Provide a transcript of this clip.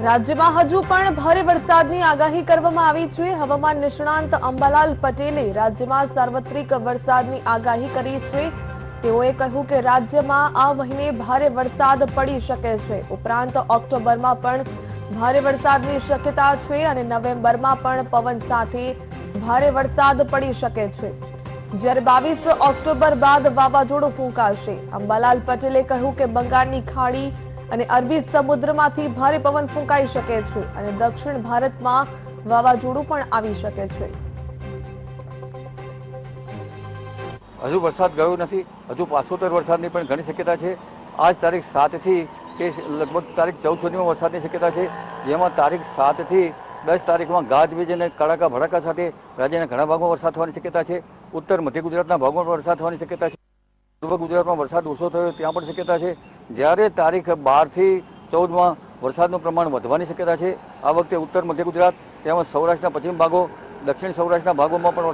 રાજ્યમાં હજુ પણ ભારે વરસાદની આગાહી કરવામાં આવી છે. હવામાન નિષ્ણાંત અંબાલાલ પટેલે રાજ્યમાં સાર્વત્રિક વરસાદની આગાહી કરી છે. તેઓએ કહ્યું કે રાજ્યમાં આ મહિને ભારે વરસાદ પડી શકે છે. ઉપરાંત ઓક્ટોબરમાં પણ ભારે વરસાદની શક્યતા છે અને નવેમ્બરમાં પણ પવન સાથે ભારે વરસાદ પડી શકે છે. જ્યારે બાવીસ ઓક્ટોબર બાદ વાવાઝોડું ફૂંકાશે. અંબાલાલ પટેલે કહ્યું કે બંગાળની ખાડી અને અરબી સમુદ્રમાંથી ભારે પવન ફૂંકાઈ શકે છે અને દક્ષિણ ભારતમાં વાવાઝોડું પણ આવી શકે છે. હજુ વરસાદ ગયો નથી. હજુ પાછોતર વરસાદની પણ ઘણી શક્યતા છે. આજ તારીખ સાતથી કે લગભગ તારીખ ચૌદ સુધીમાં વરસાદની શક્યતા છે. જેમાં તારીખ સાતથી દસ તારીખમાં ગાજવીજ અને કડાકા ભડાકા સાથે રાજ્યના ઘણા ભાગમાં વરસાદ થવાની શક્યતા છે. ઉત્તર મધ્ય ગુજરાતના ભાગમાં વરસાદ થવાની શક્યતા છે. પૂર્વ ગુજરાતમાં વરસાદ ઓછો થયો ત્યાં પણ શક્યતા છે. જ્યારે તારીખ બારથી ચૌદમાં વરસાદનું પ્રમાણ વધવાની શક્યતા છે, આ વખતે ઉત્તર મધ્ય ગુજરાત તેમજ સૌરાષ્ટ્રના પશ્ચિમ ભાગો, દક્ષિણ સૌરાષ્ટ્રના ભાગોમાં પણ